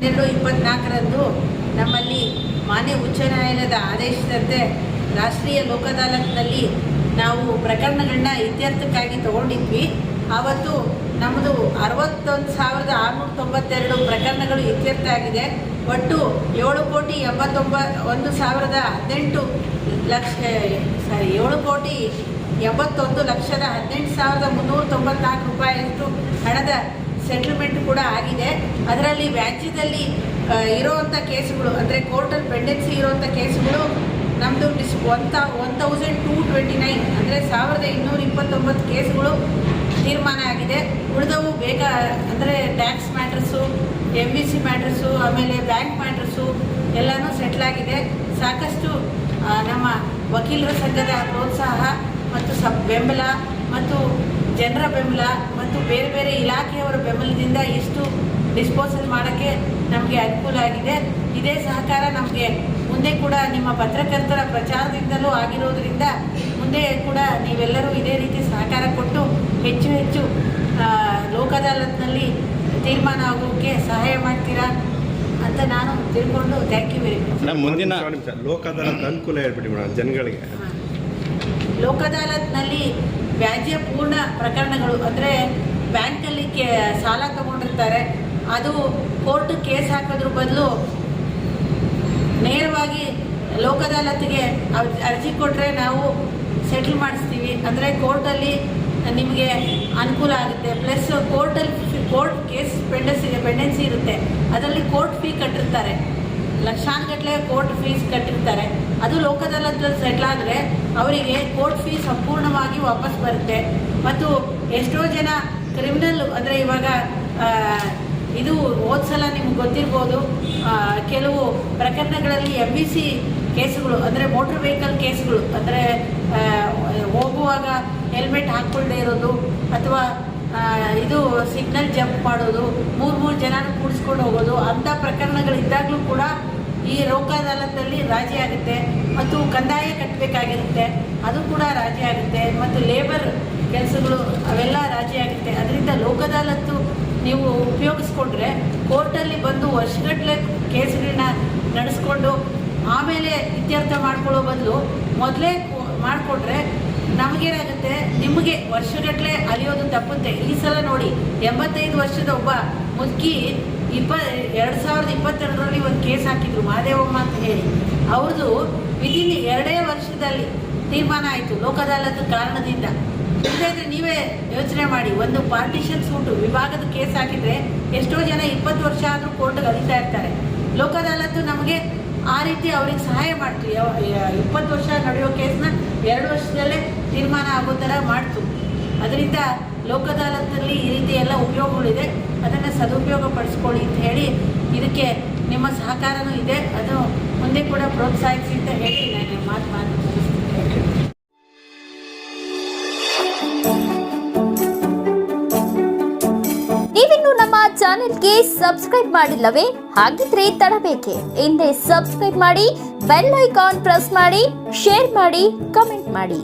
ಹನ್ನೆರಡು ಇಪ್ಪತ್ನಾಲ್ಕರಂದು ನಮ್ಮಲ್ಲಿ ಮಾನ್ಯ ಉಚ್ಚ ನ್ಯಾಯಾಲಯದ ಆದೇಶದಂತೆ ರಾಷ್ಟ್ರೀಯ ಲೋಕ ಅದಾಲತ್ನಲ್ಲಿ ನಾವು ಪ್ರಕರಣಗಳನ್ನ ಇತ್ಯರ್ಥಕ್ಕಾಗಿ ತಗೊಂಡಿದ್ವಿ. ಆವತ್ತು ನಮ್ಮದು ಅರವತ್ತೊಂದು ಸಾವಿರದ ಆರುನೂರ ತೊಂಬತ್ತೆರಡು ಪ್ರಕರಣಗಳು ಇತ್ಯರ್ಥ ಆಗಿದೆ. ಒಟ್ಟು ಏಳು ಕೋಟಿ ಎಂಬತ್ತೊಂಬ, ಒಂದು ಸಾವಿರದ ಹದಿನೆಂಟು ಲಕ್ಷ ಸಾರಿ ಏಳು ಕೋಟಿ ಎಂಬತ್ತೊಂದು ಲಕ್ಷದ ಹದಿನೆಂಟು ಸಾವಿರದ ಮುನ್ನೂರ ತೊಂಬತ್ನಾಲ್ಕು ರೂಪಾಯಿಯಷ್ಟು ಹಣದ ಸೆಟಲ್ಮೆಂಟ್ ಕೂಡ ಆಗಿದೆ. ಅದರಲ್ಲಿ ವ್ಯಾಜ್ಯದಲ್ಲಿ ಇರೋವಂಥ ಕೇಸುಗಳು, ಅಂದರೆ ಕೋರ್ಟಲ್ಲಿ ಪೆಂಡೆನ್ಸಿ ಇರೋವಂಥ ಕೇಸುಗಳು ನಮ್ಮದು this one the one thousand two twenty nine ಅಂದರೆ ಸಾವಿರದ ಇನ್ನೂರ ಇಪ್ಪತ್ತೊಂಬತ್ತು ಕೇಸುಗಳು ತೀರ್ಮಾನ ಆಗಿದೆ. ಉಳಿದವು ಬೇಗ, ಅಂದರೆ tax matters M B C matters ಆಮೇಲೆ ಬ್ಯಾಂಕ್ ಮ್ಯಾಟ್ರಸ್ಸು ಎಲ್ಲನೂ ಸೆಟ್ಲ್ ಆಗಿದೆ. ಸಾಕಷ್ಟು ನಮ್ಮ ವಕೀಲರ ಸಂಘದ ಪ್ರೋತ್ಸಾಹ ಮತ್ತು ಸಬ್ ಬೆಂಬಲ ಮತ್ತು ಜನರ ಬೆಂಬಲ ಮತ್ತು ಬೇರೆ ಬೇರೆ ಇಲಾಖೆಯವರ ಬೆಂಬಲದಿಂದ ಇಷ್ಟು ಡಿಸ್ಪೋಸಲ್ ಮಾಡೋಕ್ಕೆ ನಮಗೆ ಅನುಕೂಲ ಆಗಿದೆ. ಇದೇ ಸಹಕಾರ ನಮಗೆ ಮುಂದೆ ಕೂಡ ನಿಮ್ಮ ಪತ್ರಕರ್ತರ ಪ್ರಚಾರದಿಂದಲೂ ಆಗಿರೋದ್ರಿಂದ ಮುಂದೆ ಕೂಡ ನೀವೆಲ್ಲರೂ ಇದೇ ರೀತಿ ಸಹಕಾರ ಕೊಟ್ಟು ಹೆಚ್ಚು ಹೆಚ್ಚು ಲೋಕ ಅದಾಲತ್ನಲ್ಲಿ ತೀರ್ಮಾನ ಆಗೋಕ್ಕೆ ಸಹಾಯ ಮಾಡ್ತೀರಾ ಅಂತ ನಾನು ತಿಳ್ಕೊಂಡು ಥ್ಯಾಂಕ್ ಯು ವೆರಿ ಮಚ್ ಮುಂದಿನ ಲೋಕ ಅದಾಲತ್ ಅನುಕೂಲ ಹೇಳ್ಬಿಡಿ ಮೇಡಮ್ ಜನಗಳಿಗೆ. ಲೋಕ ಅದಾಲತ್ನಲ್ಲಿ ವ್ಯಾಜ್ಯ ಪೂರ್ಣ ಪ್ರಕರಣಗಳು, ಅಂದರೆ ಬ್ಯಾಂಕಲ್ಲಿ ಕೇ, ಸಾಲ ತಗೊಂಡಿರ್ತಾರೆ. ಅದು ಕೋರ್ಟ್ ಕೇಸ್ ಹಾಕೋದ್ರ ಬದಲು ನೇರವಾಗಿ ಲೋಕ ಅದಾಲತ್ಗೆ ಅರ್ಜಿ ಕೊಟ್ಟರೆ ನಾವು ಸೆಟ್ಲ್ ಮಾಡಿಸ್ತೀವಿ. ಅಂದರೆ ಕೋರ್ಟಲ್ಲಿ ನಿಮಗೆ ಅನುಕೂಲ ಆಗುತ್ತೆ. ಪ್ಲಸ್ ಕೋರ್ಟಲ್ಲಿ ಕೋರ್ಟ್ ಕೇಸ್ ಪೆಂಡೆನ್ಸಿ ಪೆಂಡೆನ್ಸಿ ಇರುತ್ತೆ. ಅದರಲ್ಲಿ ಕೋರ್ಟ್ ಫೀ ಕಟ್ಟಿರ್ತಾರೆ. ಲಕ್ಷಾನುಗಟ್ಟಲೆ ಕೋರ್ಟ್ ಫೀಸ್ ಕಟ್ಟಿರ್ತಾರೆ. ಅದು ಲೋಕ ಅದಾಲತ್ನಲ್ಲಿ ಸೆಟ್ಲ್ ಆದರೆ ಅವರಿಗೆ ಕೋರ್ಟ್ ಫೀಸ್ ಸಂಪೂರ್ಣವಾಗಿ ವಾಪಸ್ ಬರುತ್ತೆ. ಮತ್ತು ಎಷ್ಟೋ ಜನ ಕ್ರಿಮಿನಲ್ ಅಂದರೆ ಇವಾಗ ಇದು ಓದ್ಸಲ ಸಲ ನಿಮ್ಗೆ ಗೊತ್ತಿರ್ಬೋದು ಕೆಲವು ಪ್ರಕರಣಗಳಲ್ಲಿ ಎಂ ಬಿ ಸಿ ಕೇಸುಗಳು, ಅಂದರೆ ಮೋಟ್ರ್ ವೆಹಿಕಲ್ ಕೇಸುಗಳು, ಅಂದರೆ ಹೋಗುವಾಗ ಹೆಲ್ಮೆಟ್ ಹಾಕ್ಕೊಳ್ಳದೆ ಇರೋದು, ಅಥವಾ ಇದು ಸಿಗ್ನಲ್ ಜಂಪ್ ಮಾಡೋದು, ಮೂರು ಮೂರು ಜನನ ಕೂಡಿಸ್ಕೊಂಡು ಹೋಗೋದು ಅಂಥ ಪ್ರಕರಣಗಳಿದ್ದಾಗಲೂ ಕೂಡ ಈ ರೋಕ ಅದಾಲತ್ತಲ್ಲಿ ರಾಜಿ ಆಗುತ್ತೆ ಮತ್ತು ಕಂದಾಯ ಕಟ್ಟಬೇಕಾಗಿರುತ್ತೆ ಅದು ಕೂಡ ರಾಜಿ ಆಗುತ್ತೆ. ಮತ್ತು ಲೇಬರ್ ಕೆಲಸಗಳು ಅವೆಲ್ಲ ರಾಜಿ ಆಗುತ್ತೆ. ಅದರಿಂದ ಲೋಕ ಅದಾಲತ್ತು ನೀವು ಉಪಯೋಗಿಸ್ಕೊಂಡ್ರೆ ಕೋರ್ಟಲ್ಲಿ ಬಂದು ವರ್ಷಗಟ್ಟಲೆ ಕೇಸ್ಗಳನ್ನ ನಡೆಸ್ಕೊಂಡು ಆಮೇಲೆ ಇತ್ಯರ್ಥ ಮಾಡ್ಕೊಳ್ಳೋ ಬದಲು ಮೊದಲೇ ಮಾಡಿಕೊಂಡ್ರೆ ನಮಗೇನಾಗುತ್ತೆ? ನಿಮಗೆ ವರ್ಷಗಟ್ಟಲೆ ಅಲಿಯೋದು ತಪ್ಪುತ್ತೆ. ಈ ಸಲ ನೋಡಿ ಎಂಬತ್ತೈದು ವರ್ಷದ ಒಬ್ಬ ಮುದುಕಿ ಇಪ್ಪ ಎರಡು ಸಾವಿರದ ಇಪ್ಪತ್ತೆರಡರಲ್ಲಿ ಒಂದು ಕೇಸ್ ಹಾಕಿದ್ರು, ಮಹಾದೇವಮ್ಮ ಅಂತ ಹೇಳಿ. ಅವ್ರದ್ದು ವಿದಿನ್ ಎರಡೇ ವರ್ಷದಲ್ಲಿ ತೀರ್ಮಾನ ಆಯಿತು ಲೋಕ ಕಾರಣದಿಂದ. ಇಲ್ಲದ್ರೆ ನೀವೇ ಯೋಚನೆ ಮಾಡಿ, ಒಂದು ಪಾರ್ಟಿಷನ್ ಸೂಟು ವಿಭಾಗದ ಕೇಸ್ ಹಾಕಿದ್ರೆ ಎಷ್ಟೋ ಜನ ಇಪ್ಪತ್ತು ವರ್ಷ ಆದರೂ ಕೋರ್ಟ್ಗೆ ಅಲಿತಾ ಇರ್ತಾರೆ. ಲೋಕ ನಮಗೆ ಆ ರೀತಿ ಅವ್ರಿಗೆ ಸಹಾಯ ಮಾಡ್ತು. ಇಪ್ಪತ್ತು ವರ್ಷ ನಡೆಯೋ ಕೇಸ್ನ ಎರಡು ವರ್ಷದಲ್ಲೇ ತೀರ್ಮಾನ ಆಗೋ ಥರ ಮಾಡ್ತು. ಅದರಿಂದ ಲೋಕ ಅದಾಲತ್ನಲ್ಲಿ ಈ ರೀತಿ ಎಲ್ಲ ಉಪಯೋಗಗಳಿದೆ, ಅದನ್ನು ಸದುಪಯೋಗ ಪಡಿಸ್ಕೊಳ್ಳಿ ಅಂತ ಹೇಳಿ ಇದಕ್ಕೆ ನಿಮ್ಮ ಸಹಕಾರನೂ ಇದೆ. ಅದು ಮುಂದೆ ಕೂಡ ಪ್ರೋತ್ಸಾಹಿಸಿ ಅಂತ ಹೇಳಿ ನಾನು ಮಾತು ಮಾತು. ನೀವಿನ್ನು ನಮ್ಮ ಚಾನೆಲ್ಗೆ ಸಬ್ಸ್ಕ್ರೈಬ್ ಮಾಡಿಲ್ಲವೇ? ಹಾಗಿದ್ರೆ ತಡಬೇಕೆ. ಹಿಂದೆ ಸಬ್ಸ್ಕ್ರೈಬ್ ಮಾಡಿ, ಬೆಲ್ ಐಕಾನ್ ಪ್ರೆಸ್ ಮಾಡಿ, ಶೇರ್ ಮಾಡಿ, ಕಮೆಂಟ್ ಮಾಡಿ.